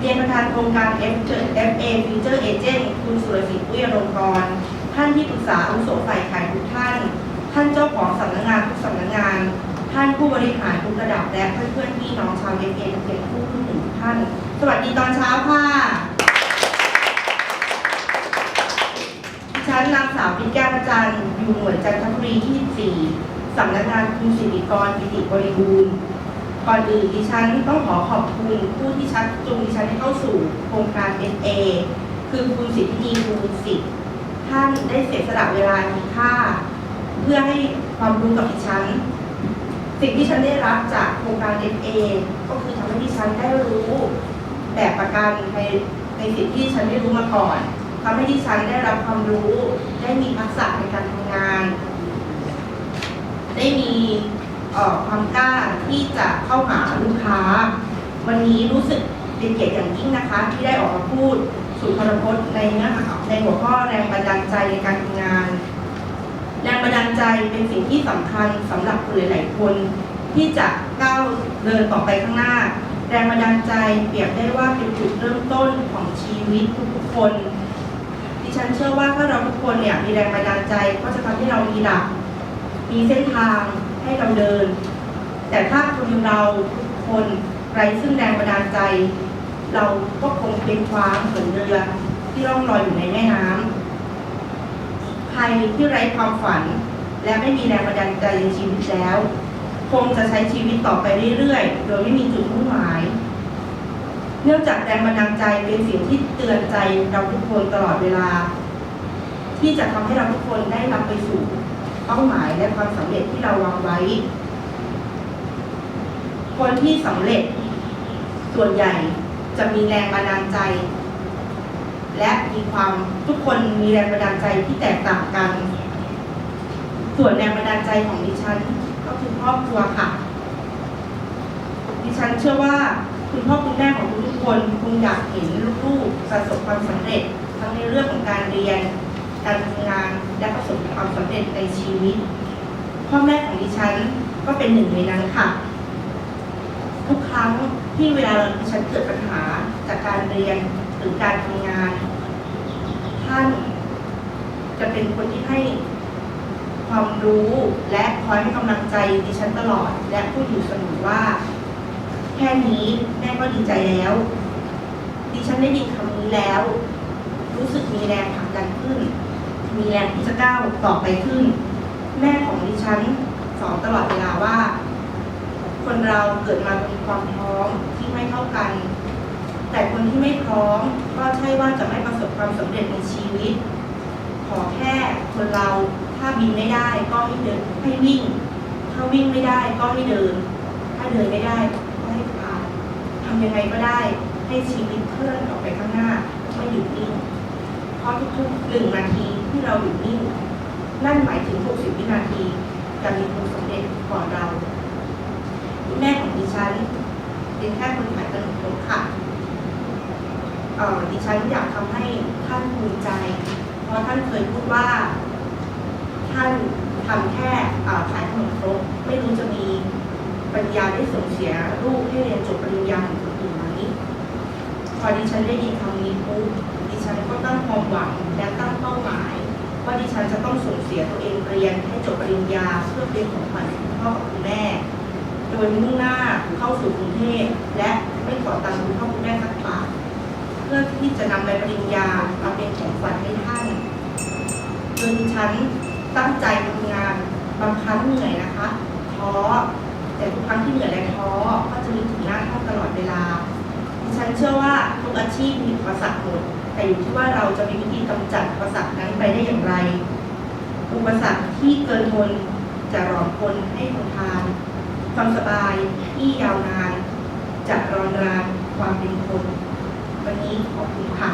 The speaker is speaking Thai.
เรียนประธานโครงการ FA Future Agent คุณสุรศิษฐ์อุยรงกร ท่านที่ปรึกษาอาวุโสฝ่ายขายทุกท่าน ท่านเจ้าของสำนักงานทุกสำนักงาน ท่านผู้บริหารทุกระดับและเพื่อนๆพี่น้องชาว FA ทุกเป็นผู้ทุกหนึ่งท่าน สวัสดีตอนเช้าค่ะชั้นนางสาวพิแก้วจันทร์อยู่หน่วยจันทบุรี24สำนักงานคุณสิริกรปิติบริบูรณ์ ก่อนอื่นดิฉันต้องขอขอบคุณผู้ที่ชักจูงดิฉันให้เข้าสู่โครงการ SA คือคุณสิทธินีภูมิสิทธิ์ท่านได้เสียสละเวลามีค่า เพื่อให้ความรู้กับดิฉัน สิ่งที่ฉันได้รับจากโครงการ SA ก็คือทำให้ดิฉันได้รู้แบบประกันในในสิ่งที่ฉันไม่รู้มาก่อนทำให้ดิฉันได้รับความรู้ ได้มีทักษะในการทำงาน ได้มี ความกล้าที่จะเข้าหาลูกค้า วันนี้รู้สึกเป็นเกียรติอย่างยิ่งนะคะ ที่ได้ออกมาพูดสู่พรพจน์ในเนื้อหาในหัวข้อแรงบันดาลใจในการทำงาน แรงบันดาลใจเป็นสิ่งที่สำคัญสำหรับคนหลายๆคน ที่จะก้าวเดินต่อไปข้างหน้า แรงบันดาลใจเปรียบได้ว่าเป็นจุดเริ่มต้นของชีวิตทุกๆคนดิฉันเชื่อว่าถ้าเราทุกคนเนี่ยมีแรงบันดาลใจก็จะทำให้เรามีหลักมีเส้นทาง ให้เราเดิน แต่ถ้าคนเราทุกคนไร้ซึ่งแรงบันดาลใจ เราก็คงเป็นคว้างเหมือนเรือที่ล่องลอยอยู่ในแม่น้ำใครที่ไร้ความฝัน และไม่มีแรงบันดาลใจในชีวิตแล้ว คงจะใช้ชีวิตต่อไปเรื่อยๆ โดยไม่มีจุดมุ่งหมาย เนื่องจากแรงบันดาลใจเป็นสิ่งที่เตือนใจเราทุกคนตลอดเวลา ที่จะทำให้เราทุกคนได้นำไปสู่ เป้าหมายและความสำเร็จที่เราวางไว้ คนที่สำเร็จ ส่วนใหญ่จะมีแรงบันดาลใจ และมีความทุกคนมีแรงบันดาลใจที่แตกต่างกัน ส่วนแรงบันดาลใจของดิฉันก็คือครอบครัวค่ะ ดิฉันเชื่อว่าคุณพ่อคุณแม่ของทุกคนคงอยากเห็นลูกๆประสบความสำเร็จทั้งในเรื่องของการเรียน การทำงานและประสบความสำเร็จในชีวิต พ่อแม่ของดิฉันก็เป็นหนึ่งในนั้นค่ะ ทุกครั้งที่เวลาดิฉันเกิดปัญหาจากการเรียนหรือการทำงาน ท่านจะเป็นคนที่ให้ความรู้และคอยให้กำลังใจดิฉันตลอด และพูดอยู่เสมอว่า แค่นี้แม่ก็ดีใจแล้ว ดิฉันได้ยินคำนี้แล้ว รู้สึกมีแรงผลักดันขึ้น มีแรงที่จะก้าวต่อไปขึ้น แม่ของดิฉันสอนตลอดเวลาว่า คนเราเกิดมามีความพร้อมที่ไม่เท่ากัน แต่คนที่ไม่พร้อมก็ใช่ว่าจะไม่ประสบความสำเร็จในชีวิต ขอแค่คนเราถ้าบินไม่ได้ก็ให้เดินให้วิ่ง ถ้าวิ่งไม่ได้ก็ให้เดิน ถ้าเดินไม่ได้ก็ให้คลานทำยังไงก็ได้ให้ชีวิตเคลื่อนออกไปข้างหน้าไม่หยุดนิ่งเพราะทุกๆหนึ่งนาที เราหยุดนิ่ง นั่นหมายถึง 60 วินาทีจะมีคนสำเร็จก่อนเราคุณแม่ของดิฉันเป็นแค่คนขายขนมครกค่ะอ่อดิฉันอยากทำให้ท่านภูมิใจ เพราะท่านเคยพูดว่า ท่านทำแค่อ่อขายขนมครกไม่รู้จะมีปัญญาได้ส่งเสียลูกให้เรียนจบปริญญาเหมือนคนอื่นไหมพอดิฉันได้ยินคำนี้ปุ๊บดิฉันก็ตั้งความหวัง ฉันจะต้องส่งเสียตัวเองเรียนให้จบปริญญาเพื่อเป็นของขวัญให้คุณพ่อกับคุณแม่ โดยมุ่งหน้าเข้าสู่กรุงเทพและไม่ขอตังค์คุณพ่อคุณแม่สักบาทเพื่อที่จะนำใบปริญญามาเป็นของขวัญให้ท่านโดยฉันตั้งใจทำงานบางครั้งเหนื่อยนะคะท้อแต่ทุกครั้งที่เหนื่อยและท้อก็จะนึกถึงหน้าท่านตลอดเวลา ฉันเชื่อว่าทุกอาชีพมีอุปสรรคหมด แต่อยู่ที่ว่าเราจะมีวิธีกำจัดอุปสรรคนั้นไปได้อย่างไร อุปสรรคที่เกินทนจะรอมคนให้คนทาน ความสบายที่ยาวนานจะรอนรานความเป็นคน วันนี้ขอบคุณค่ะ